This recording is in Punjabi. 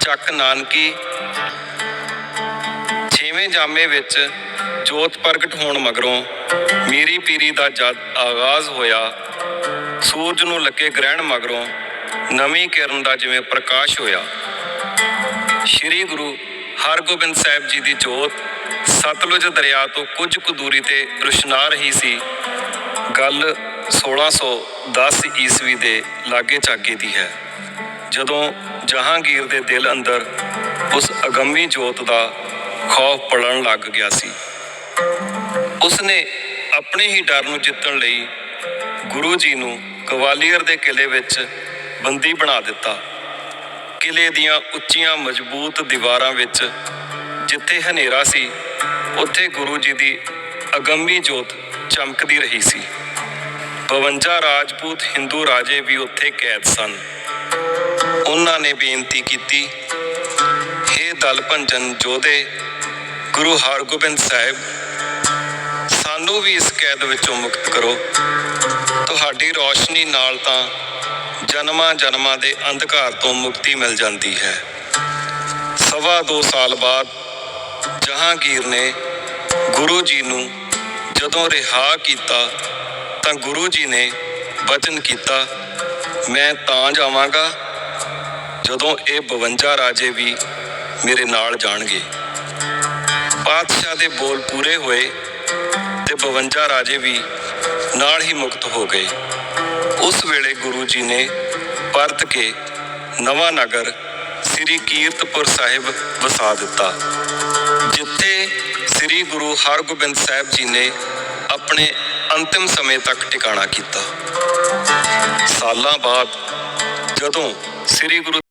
ਚੱਕ ਨਾਨਕੀ, ਛੇਵੇਂ ਜਾਮੇ ਵਿੱਚ ਜੋਤ ਪ੍ਰਗਟ ਹੋਣ ਮਗਰੋਂ ਮੀਰੀ ਪੀਰੀ ਦਾ ਜਦ ਆਗਾਜ਼ ਹੋਇਆ, ਸੂਰਜ ਨੂੰ ਲੱਗੇ ਗ੍ਰਹਿਣ ਮਗਰੋਂ ਨਵੀਂ ਕਿਰਨ ਦਾ ਜਿਵੇਂ ਪ੍ਰਕਾਸ਼ ਹੋਇਆ। ਸ੍ਰੀ ਗੁਰੂ ਹਰਗੋਬਿੰਦ ਸਾਹਿਬ ਜੀ ਦੀ ਜੋਤ ਸਤਲੁਜ ਦਰਿਆ ਤੋਂ ਕੁਝ ਕੁ ਦੂਰੀ ਤੇ ਰੁਸ਼ਨਾ ਰਹੀ ਸੀ। ਗੱਲ 1610 ਈਸਵੀ ਦੇ ਲਾਗੇ ਝਾਗੇ ਦੀ ਹੈ। ਜਦੋਂ ਜਹਾਂਗੀਰ ਦੇ ਦਿਲ ਅੰਦਰ ਉਸ ਅਗੰਮੀ ਜੋਤ ਦਾ ਖੌਫ ਪੜਨ ਲੱਗ ਗਿਆ ਸੀ, ਉਸਨੇ ਆਪਣੇ ਹੀ ਡਰ ਨੂੰ ਜਿੱਤਣ ਲਈ ਗੁਰੂ ਜੀ ਨੂੰ ਗਵਾਲੀਅਰ ਦੇ ਕਿਲੇ ਵਿੱਚ ਬੰਦੀ ਬਣਾ ਦਿੱਤਾ। ਕਿਲੇ ਦੀਆਂ ਉੱਚੀਆਂ ਮਜ਼ਬੂਤ ਦੀਵਾਰਾਂ ਵਿੱਚ ਜਿੱਥੇ ਹਨੇਰਾ ਸੀ, ਉੱਥੇ ਗੁਰੂ ਜੀ ਦੀ ਅਗੰਮੀ ਜੋਤ ਚਮਕਦੀ ਰਹੀ ਸੀ। 52 ਰਾਜਪੂਤ ਹਿੰਦੂ ਰਾਜੇ ਵੀ ਉੱਥੇ ਕੈਦ ਸਨ। ਉਹਨਾਂ ਨੇ ਬੇਨਤੀ ਕੀਤੀ, ਹੇ ਦਲ ਭੰਜਨ ਜੋਧੇ ਗੁਰੂ ਹਰਗੋਬਿੰਦ ਸਾਹਿਬ, ਸਾਨੂੰ ਵੀ ਇਸ ਕੈਦ ਵਿੱਚੋਂ ਮੁਕਤ ਕਰੋ। ਤੁਹਾਡੀ ਰੋਸ਼ਨੀ ਨਾਲ ਤਾਂ ਜਨਮਾਂ ਜਨਮਾਂ ਦੇ ਅੰਧਕਾਰ ਤੋਂ ਮੁਕਤੀ ਮਿਲ ਜਾਂਦੀ ਹੈ। ਸਵਾ ਦੋ ਸਾਲ ਬਾਅਦ ਜਹਾਂਗੀਰ ਨੇ ਗੁਰੂ ਜੀ ਨੂੰ ਜਦੋਂ ਰਿਹਾ ਕੀਤਾ, ਤਾਂ ਗੁਰੂ ਜੀ ਨੇ ਵਚਨ ਕੀਤਾ, ਮੈਂ ਤਾਂ ਜਾਵਾਂਗਾ ਜਦੋਂ ਇਹ 52 ਰਾਜੇ ਵੀ ਮੇਰੇ ਨਾਲ ਜਾਣਗੇ। ਪਾਤਸ਼ਾਹ ਦੇ ਬੋਲ ਪੂਰੇ ਹੋਏ ਤੇ 52 ਰਾਜੇ ਵੀ ਨਾਲ ਹੀ ਮੁਕਤ ਹੋ ਗਏ। ਉਸ ਵੇਲੇ ਗੁਰੂ ਜੀ ਨੇ ਪਰਤ ਕੇ ਨਵਾਂ ਨਗਰ ਸ੍ਰੀ ਕੀਰਤਪੁਰ ਸਾਹਿਬ ਵਸਾ ਦਿੱਤਾ। ਜਿੱਥੇ ਸ੍ਰੀ ਗੁਰੂ ਹਰਗੋਬਿੰਦ ਸਾਹਿਬ ਜੀ ਨੇ ਆਪਣੇ ਅੰਤਿਮ ਸਮੇਂ ਤੱਕ ਟਿਕਾਣਾ ਕੀਤਾ। ਸਾਲਾਂ ਬਾਅਦ ਜਦੋਂ ਸ੍ਰੀ ਗੁਰੂ